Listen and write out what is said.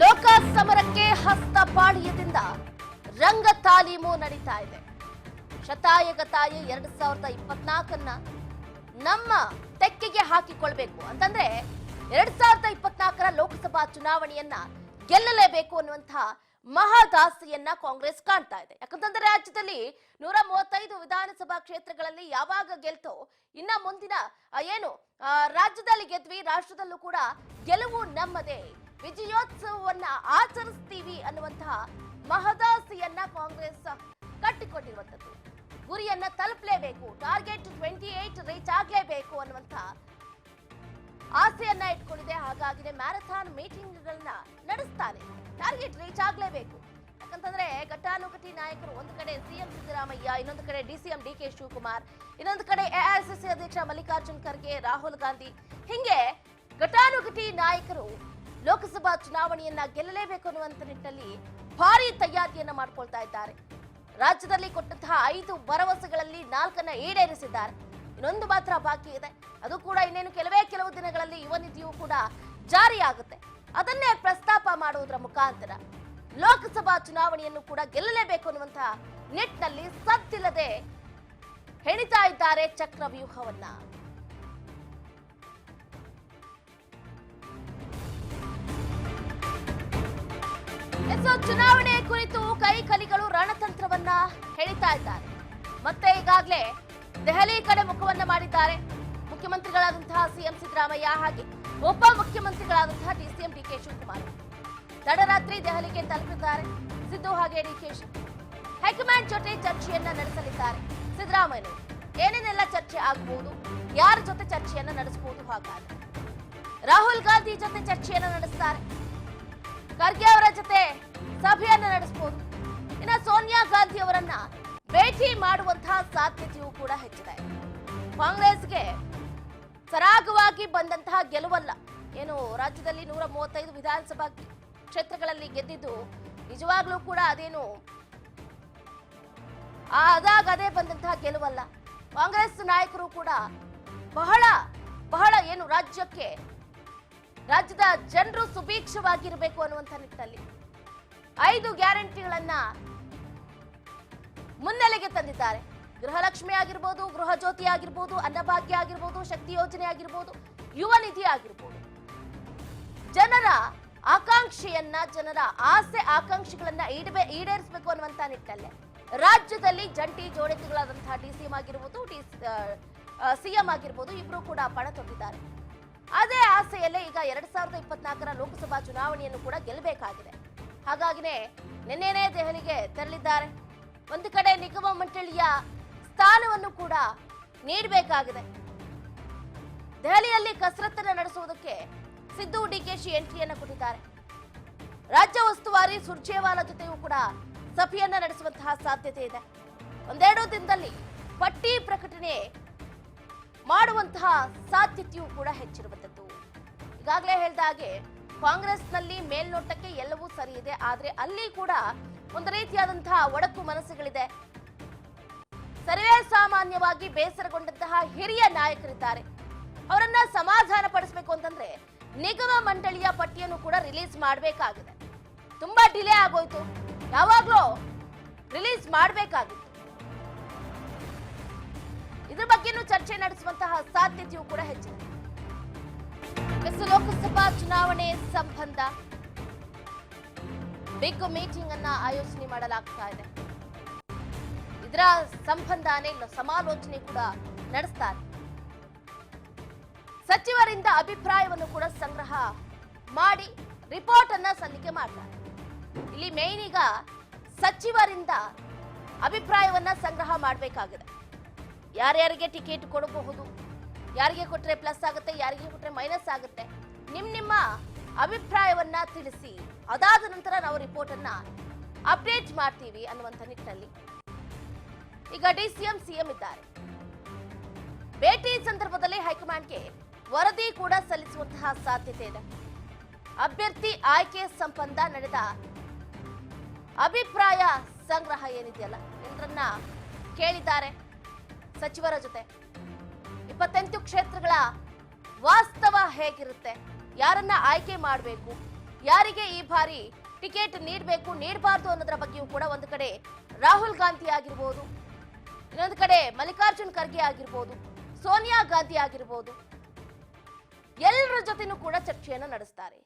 ಲೋಕ ಸಮರಕ್ಕೆ ಹಸ್ತಪಾಳ್ಯದಿಂದ ರಂಗ ತಾಲೀಮು ನಡೀತಾ ಇದೆ. ಶತಾಯಗತಾಯಿ ಎರಡ್ ಸಾವಿರದ ಇಪ್ಪತ್ನಾಲ್ಕನ್ನ ನಮ್ಮ ತೆಕ್ಕೆಗೆ ಹಾಕಿಕೊಳ್ಬೇಕು ಅಂತಂದ್ರೆ ಎರಡ್ ಸಾವಿರದ ಇಪ್ಪತ್ನಾಲ್ಕರ ಲೋಕಸಭಾ ಚುನಾವಣೆಯನ್ನ ಗೆಲ್ಲಲೇಬೇಕು ಅನ್ನುವಂತಹ ಮಹಾದಾಸೆಯನ್ನ ಕಾಂಗ್ರೆಸ್ ಕಾಣ್ತಾ ಇದೆ. ಯಾಕಂತಂದ್ರೆ ರಾಜ್ಯದಲ್ಲಿ ನೂರ ಮೂವತ್ತೈದು ವಿಧಾನಸಭಾ ಕ್ಷೇತ್ರಗಳಲ್ಲಿ ಯಾವಾಗ ಗೆಲ್ತೋ ಇನ್ನ ಮುಂದಿನ ಏನು ರಾಜ್ಯದಲ್ಲಿ ಗೆದ್ವಿ, ರಾಷ್ಟ್ರದಲ್ಲೂ ಕೂಡ ಗೆಲುವು ನಮ್ಮದೇ. ವಿಜಯೋತ್ಸವವನ್ನ ಆಚರಿಸ್ತೀವಿ ಅನ್ನುವಂತಹ ಮಹದಾಸಿಯನ್ನ ಕಾಂಗ್ರೆಸ್ ಕಟ್ಟಿಕೊಂಡಿರುವಂತದ್ದು ಗುರಿಯನ್ನ ತಲುಪಲೇಬೇಕು, ಟಾರ್ಗೆಟ್ ಟ್ವೆಂಟಿ ಏಟ್ ರೀಚ್ ಆಗ್ಲೇಬೇಕು ಅನ್ನುವಂತ ಆಸೆಯನ್ನ ಇಟ್ಕೊಂಡಿದೆ. ಹಾಗಾಗಿನೇ ಮ್ಯಾರಥಾನ್ ಮೀಟಿಂಗ್ಗಳನ್ನ ನಡೆಸ್ತಾರೆ. ಟಾರ್ಗೆಟ್ ರೀಚ್ ಆಗ್ಲೇಬೇಕು. ಯಾಕಂತಂದ್ರೆ ಘಟಾನುಘಟಿ ನಾಯಕರು ಒಂದು ಕಡೆ ಸಿಎಂ ಸಿದ್ದರಾಮಯ್ಯ, ಇನ್ನೊಂದು ಕಡೆ ಡಿಸಿಎಂ ಡಿ ಕೆ ಶಿವಕುಮಾರ್, ಇನ್ನೊಂದು ಕಡೆ ಎಐಸಿಸಿ ಅಧ್ಯಕ್ಷ ಮಲ್ಲಿಕಾರ್ಜುನ್ ಖರ್ಗೆ, ರಾಹುಲ್ ಗಾಂಧಿ. ಹಿಂಗೆ ಘಟಾನುಘಟಿ ನಾಯಕರು ಲೋಕಸಭಾ ಚುನಾವಣೆಯನ್ನ ಗೆಲ್ಲಲೇಬೇಕು ಅನ್ನುವಂತ ನಿಟ್ಟಿನಲ್ಲಿ ಭಾರಿ ತಯಾರಿಯನ್ನ ಮಾಡ್ಕೊಳ್ತಾ ಇದ್ದಾರೆ. ರಾಜ್ಯದಲ್ಲಿ ಕೊಟ್ಟಂತಹ ಐದು ಭರವಸೆಗಳಲ್ಲಿ ನಾಲ್ಕನ್ನ ಈಡೇರಿಸಿದ್ದಾರೆ. ಇನ್ನೊಂದು ಮಾತ್ರ ಬಾಕಿ ಇದೆ. ಅದು ಕೂಡ ಇನ್ನೇನು ಕೆಲವೇ ಕೆಲವು ದಿನಗಳಲ್ಲಿ ಯುವ ನಿಧಿಯು ಕೂಡ ಜಾರಿಯಾಗುತ್ತೆ ಅದನ್ನೇ ಪ್ರಸ್ತಾಪ ಮಾಡುವುದರ ಮುಖಾಂತರ ಲೋಕಸಭಾ ಚುನಾವಣೆಯನ್ನು ಕೂಡ ಗೆಲ್ಲಲೇಬೇಕು ಅನ್ನುವಂತಹ ನಿಟ್ಟಿನಲ್ಲಿ ಸದ್ದಿಲ್ಲದೆ ಹೆಣಿತಾ ಇದ್ದಾರೆ ಚಕ್ರವ್ಯೂಹವನ್ನ. ಎಸ್, ಚುನಾವಣೆ ಕುರಿತು ಕೈ ಕಲಿಗಳು ರಣತಂತ್ರವನ್ನ ಹೇಳಿತಾ ಇದ್ದಾರೆ. ಮತ್ತೆ ಈಗಾಗಲೇ ದೆಹಲಿ ಕಡೆ ಮುಖವನ್ನ ಮಾಡಿದ್ದಾರೆ. ಮುಖ್ಯಮಂತ್ರಿಗಳಾದಂತಹ ಸಿಎಂ ಸಿದ್ದರಾಮಯ್ಯ ಹಾಗೆ ಉಪ ಮುಖ್ಯಮಂತ್ರಿಗಳಾದಂತಹ ಡಿಸಿಎಂ ಡಿಕೆ ಶಿವಕುಮಾರ್. ತಡರಾತ್ರಿ ದೆಹಲಿಗೆ ತಲುಪಿದ್ದಾರೆ ಸಿದ್ದು ಹಾಗೆ ಡಿಕೆಶಿ ಹೈಕಮಾಂಡ್ ಜೊತೆ ಚರ್ಚೆಯನ್ನ ನಡೆಸಲಿದ್ದಾರೆ ಸಿದ್ದರಾಮಯ್ಯ ಏನೇನೆಲ್ಲ ಚರ್ಚೆ ಆಗಬಹುದು ಯಾರ ಜೊತೆ ಚರ್ಚೆಯನ್ನ ನಡೆಸಬಹುದು ಹಾಗಾದ್ರೆ. ರಾಹುಲ್ ಗಾಂಧಿ ಜೊತೆ ಚರ್ಚೆಯನ್ನ ನಡೆಸ್ತಾರೆ. ಖರ್ಗೆ ಅವರ ಜೊತೆ ಸಭೆಯನ್ನ ನಡೆಸಬಹುದು. ಇನ್ನ ಸೋನಿಯಾ ಗಾಂಧಿ ಅವರನ್ನ ಭೇಟಿ ಮಾಡುವಂತಹ ಸಾಧ್ಯತೆಯೂ ಕೂಡ ಹೆಚ್ಚಿದೆ. ಕಾಂಗ್ರೆಸ್ಗೆ ಸರಾಗವಾಗಿ ಬಂದಂತಹ ಗೆಲುವಲ್ಲ. ಏನು ರಾಜ್ಯದಲ್ಲಿ ನೂರ ಮೂವತ್ತೈದು ವಿಧಾನಸಭಾ ಕ್ಷೇತ್ರಗಳಲ್ಲಿ ಗೆದ್ದಿದ್ದು ನಿಜವಾಗ್ಲೂ ಕೂಡ ಅದೇನು ಆದಾಗ ಅದೇ ಬಂದಂತಹ ಗೆಲುವಲ್ಲ. ಕಾಂಗ್ರೆಸ್ ನಾಯಕರು ಕೂಡ ಬಹಳ ಬಹಳ ಏನು ರಾಜ್ಯಕ್ಕೆ ರಾಜ್ಯದ ಜನರು ಸುಭೀಕ್ಷವಾಗಿರಬೇಕು ಅನ್ನುವಂಥ ನಿಟ್ಟಿನಲ್ಲಿ ಐದು ಗ್ಯಾರಂಟಿಗಳನ್ನ ಮುನ್ನೆಲೆಗೆ ತಂದಿದ್ದಾರೆ. ಗೃಹಲಕ್ಷ್ಮಿ ಆಗಿರ್ಬೋದು, ಗೃಹ ಜ್ಯೋತಿ ಆಗಿರ್ಬೋದು, ಅನ್ನಭಾಗ್ಯ ಆಗಿರ್ಬೋದು, ಶಕ್ತಿ ಯೋಜನೆ ಆಗಿರ್ಬೋದು, ಯುವ ನಿಧಿ ಆಗಿರ್ಬೋದು. ಜನರ ಆಕಾಂಕ್ಷೆಯನ್ನ, ಜನರ ಆಸೆ, ಆಕಾಂಕ್ಷೆಗಳನ್ನ ಈಡಬೆ, ಈಡೇರಿಸಬೇಕು ಅನ್ನುವಂತ ನಿಟ್ಟಲ್ಲಿ ರಾಜ್ಯದಲ್ಲಿ ಜಂಟಿ ಜೋಡಣೆಗಳಾದಂತಹ ಡಿಸಿಎಂ ಆಗಿರ್ಬೋದು, ಡಿ ಸಿಎಂ ಆಗಿರ್ಬೋದು, ಇಬ್ರು ಕೂಡ ಪಣ ತೊಟ್ಟಿದ್ದಾರೆ. ಅದೇ ಆಸೆಯಲ್ಲೇ ಈಗ ಎರಡ್ ಸಾವಿರದ ಇಪ್ಪತ್ನಾಲ್ಕರ ಲೋಕಸಭಾ ಚುನಾವಣೆಯನ್ನು ಕೂಡ ಗೆಲ್ಲಬೇಕಾಗಿದೆ. ಹಾಗಾಗಿನೇ ನಿನ್ನೆನೇ ದೆಹಲಿಗೆ ತೆರಳಿದ್ದಾರೆ. ಒಂದು ಕಡೆ ನಿಗಮ ಮಂಡಳಿಯ ಸ್ಥಾನವನ್ನು ಕೂಡ ನೀಡಬೇಕಾಗಿದೆ. ದೆಹಲಿಯಲ್ಲಿ ಕಸರತ್ತನ್ನು ನಡೆಸುವುದಕ್ಕೆ ಸಿದ್ದು ಡಿಕೆಶಿ ಎಂಟ್ರಿಯನ್ನು ಕೊಟ್ಟಿದ್ದಾರೆ. ರಾಜ್ಯ ಉಸ್ತುವಾರಿ ಸುರ್ಜೇವಾಲಾ ಜೊತೆಯೂ ಕೂಡ ಸಭೆಯನ್ನ ನಡೆಸುವಂತಹ ಸಾಧ್ಯತೆ ಇದೆ. ಒಂದೆರಡು ದಿನದಲ್ಲಿ ಪಟ್ಟಿ ಪ್ರಕಟಣೆ ಮಾಡುವಂತಹ ಸಾಧ್ಯತೆಯೂ ಕೂಡ ಹೆಚ್ಚಿರುವಂತದ್ದು ಈಗಾಗಲೇ ಹೇಳಿದ ಹಾಗೆ, ಕಾಂಗ್ರೆಸ್ನಲ್ಲಿ ಮೇಲ್ನೋಟಕ್ಕೆ ಎಲ್ಲವೂ ಸರಿ ಇದೆ, ಆದ್ರೆ ಅಲ್ಲಿ ಕೂಡ ಒಂದು ರೀತಿಯಾದಂತಹ ಒಡಕು ಮನಸ್ಸುಗಳಿದೆ. ಸರ್ವೇ ಸಾಮಾನ್ಯವಾಗಿ ಬೇಸರಗೊಂಡಂತಹ ಹಿರಿಯ ನಾಯಕರಿದ್ದಾರೆ. ಅವರನ್ನ ಸಮಾಧಾನ ಪಡಿಸಬೇಕು ಅಂತಂದ್ರೆ ನಿಗಮ ಮಂಡಳಿಯ ಪಟ್ಟಿಯನ್ನು ಕೂಡ ರಿಲೀಸ್ ಮಾಡಬೇಕಾಗಿದೆ. ತುಂಬಾ ಡಿಲೇ ಆಗೋಯ್ತು. ಯಾವಾಗ್ಲೂ ರಿಲೀಸ್ ಮಾಡಬೇಕಾಗಿತ್ತು. ಚರ್ಚೆ ನಡೆಸುವಂತಹ ಸಾಧ್ಯತೆಯೂ ಕೂಡ ಹೆಚ್ಚಿದೆ. ಲೋಕಸಭಾ ಚುನಾವಣೆ ಸಂಬಂಧ ಬಿಗ್ ಮೀಟಿಂಗ್ ಅನ್ನ ಆಯೋಜನೆ ಮಾಡಲಾಗ್ತಾ ಇದೆ. ಇದರ ಸಂಬಂಧ ಅನೇಕ ಸಮಾಲೋಚನೆ ಕೂಡ ನಡೆಸ್ತಾರೆ ಸಚಿವರಿಂದ ಅಭಿಪ್ರಾಯವನ್ನು ಕೂಡ ಸಂಗ್ರಹ ಮಾಡಿ ರಿಪೋರ್ಟ್ ಅನ್ನ ಸಲ್ಲಿಕೆ ಮಾಡ್ತಾರೆ. ಇಲ್ಲಿ ಮೇನ್ ಈಗ ಸಚಿವರಿಂದ ಅಭಿಪ್ರಾಯವನ್ನ ಸಂಗ್ರಹ ಮಾಡಬೇಕಾಗಿದೆ. ಯಾರ್ಯಾರಿಗೆ ಟಿಕೆಟ್ ಕೊಡಬಹುದು? ಯಾರಿಗೆ ಕೊಟ್ಟರೆ ಪ್ಲಸ್ ಆಗುತ್ತೆ, ಯಾರಿಗೆ ಕೊಟ್ಟರೆ ಮೈನಸ್ ಆಗುತ್ತೆ? ನಿಮ್ಮ ನಿಮ್ಮ ಅಭಿಪ್ರಾಯವನ್ನ ತಿಳಿಸಿ. ಅದಾದ ನಂತರ ನಾವು ರಿಪೋರ್ಟನ್ನು ಅಪ್ಡೇಟ್ ಮಾಡ್ತೀವಿ ಅನ್ನುವಂಥ ನಿಟ್ಟಿನಲ್ಲಿ. ಈಗ ಡಿಸಿಎಂ ಸಿಎಂ ಇದ್ದಾರೆ. ಭೇಟಿ ಸಂದರ್ಭದಲ್ಲಿ ಹೈಕಮಾಂಡ್ಗೆ ವರದಿ ಕೂಡ ಸಲ್ಲಿಸುವಂತಹ ಸಾಧ್ಯತೆ ಇದೆ. ಅಭ್ಯರ್ಥಿ ಆಯ್ಕೆ ಸಂಬಂಧ ನಡೆದ ಅಭಿಪ್ರಾಯ ಸಂಗ್ರಹ ಏನಿದೆಯಲ್ಲ ಎಲ್ಲರನ್ನ ಕೇಳಿದ್ದಾರೆ. ಸಚಿವರ ಜೊತೆ. ಇಪ್ಪತ್ತೆಂಟು ಕ್ಷೇತ್ರಗಳ ವಾಸ್ತವ ಹೇಗಿರುತ್ತೆ? ಯಾರನ್ನ ಆಯ್ಕೆ ಮಾಡಬೇಕು? ಯಾರಿಗೆ ಈ ಬಾರಿ ಟಿಕೆಟ್ ನೀಡಬೇಕು, ನೀಡಬಾರ್ದು ಅನ್ನೋದರ ಬಗ್ಗೆಯೂ ಕೂಡ ಒಂದು ಕಡೆ ರಾಹುಲ್ ಗಾಂಧಿ ಆಗಿರ್ಬೋದು, ಇನ್ನೊಂದು ಕಡೆ ಮಲ್ಲಿಕಾರ್ಜುನ್ ಖರ್ಗೆ ಆಗಿರ್ಬೋದು, ಸೋನಿಯಾ ಗಾಂಧಿ ಆಗಿರ್ಬೋದು. ಎಲ್ಲರ ಜೊತೆನೂ ಕೂಡ ಚರ್ಚೆಯನ್ನು ನಡೆಸ್ತಾರೆ.